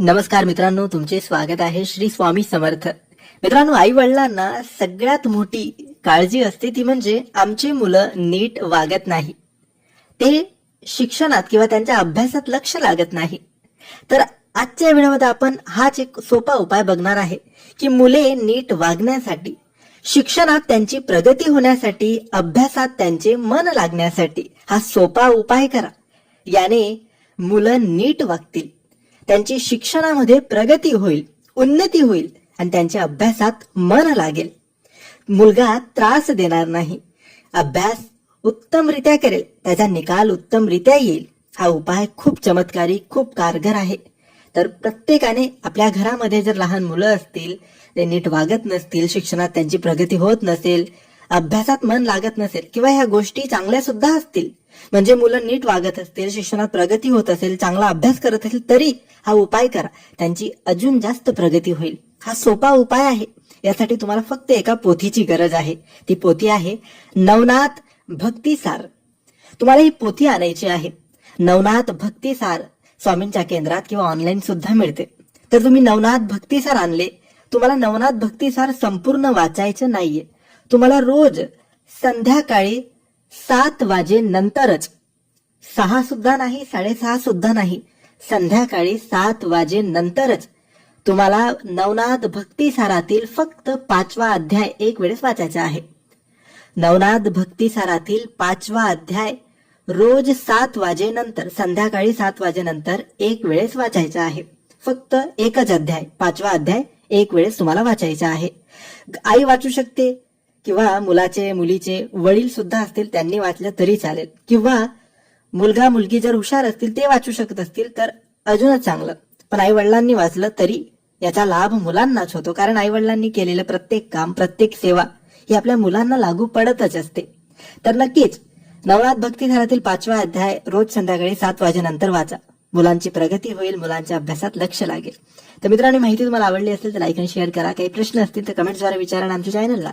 नमस्कार मित्रांनो तुमचे स्वागत आहे श्री स्वामी समर्थ. मित्रांनो आई वडिलांना सगळ्यात मोठी काळजी असते ती म्हणजे आमची मुलं नीट वागत नाही. ते शिक्षणात किंवा त्यांच्या अभ्यासात लक्ष लागत नाही. तर आजच्या व्हिडिओमध्ये आपण हाच एक सोपा उपाय बघणार आहे की मुले नीट वागण्यासाठी शिक्षणात त्यांची प्रगती होण्यासाठी अभ्यासात त्यांचे मन लागण्यासाठी हा सोपा उपाय करा. याने मुलं नीट वागतील. त्यांची शिक्षणामध्ये प्रगती होईल उन्नती होईल आणि त्यांच्या अभ्यासात मन लागेल. मुलगा त्रास देणार नाही. अभ्यास उत्तमरित्या करेल त्याचा निकाल उत्तमरित्या येईल. हा उपाय खूप चमत्कारी खूप कारगर आहे. तर प्रत्येकाने आपल्या घरामध्ये जर लहान मुलं असतील ते नीट वागत नसतील शिक्षणात त्यांची प्रगती होत नसेल अभ्यासात मन लागत नसेल किंवा ह्या गोष्टी चांगल्या सुद्धा असतील म्हणजे मुलं नीट वागत असतील शिक्षणात प्रगती होत असेल चांगला अभ्यास करत असेल तरी हा उपाय करा. त्यांची अजून जास्त प्रगती होईल. हा सोपा उपाय आहे. यासाठी तुम्हाला फक्त एका पोथीची गरज आहे. ती पोथी आहे नवनाथ भक्तिसार तुम्हाला ही पोथी आणायची आहे. नवनाथ भक्तिसार स्वामींच्या केंद्रात किंवा ऑनलाईन सुद्धा मिळते. तर तुम्ही नवनाथ भक्तिसार आणले. तुम्हाला नवनाथ भक्तिसार संपूर्ण वाचायचं नाहीये. तुम्हाला रोज संध्याकाळी सात वाजेनंतरच सहा सुद्धा नाही साडेसहा सुद्धा नाही संध्याकाळी सात वाजेनंतरच तुम्हाला नवनाथ भक्तिसारातील फक्त पाचवा अध्याय एक वेळेस वाचायचा आहे. नवनाथ भक्तिसारातील पाचवा अध्याय रोज सात वाजेनंतर संध्याकाळी सात वाजेनंतर एक वेळेस वाचायचा आहे. फक्त एकच अध्याय पाचवा अध्याय एक वेळेस तुम्हाला वाचायचा आहे. आई वाचू शकते किंवा मुलाचे मुलीचे वडील सुद्धा असतील त्यांनी वाचलं तरी चालेल. किंवा मुलगा मुलगी जर हुशार असतील ते वाचू शकत असतील तर अजूनच चांगलं. पण आई वडिलांनी वाचलं तरी याचा लाभ मुलांनाच होतो. कारण आई वडिलांनी केलेलं प्रत्येक काम प्रत्येक सेवा ही आपल्या मुलांना लागू पडतच असते. तर नक्कीच नवरात भक्तिधारातील पाचवा अध्याय रोज संध्याकाळी सात वाजेनंतर वाचा. मुलांची प्रगती होईल मुलांच्या अभ्यासात लक्ष लागेल. तर मित्रांनो माहिती तुम्हाला आवडली असेल तर लाईक आणि शेअर करा. काही प्रश्न असतील तर कमेंटद्वारे विचारा आमच्या चॅनलला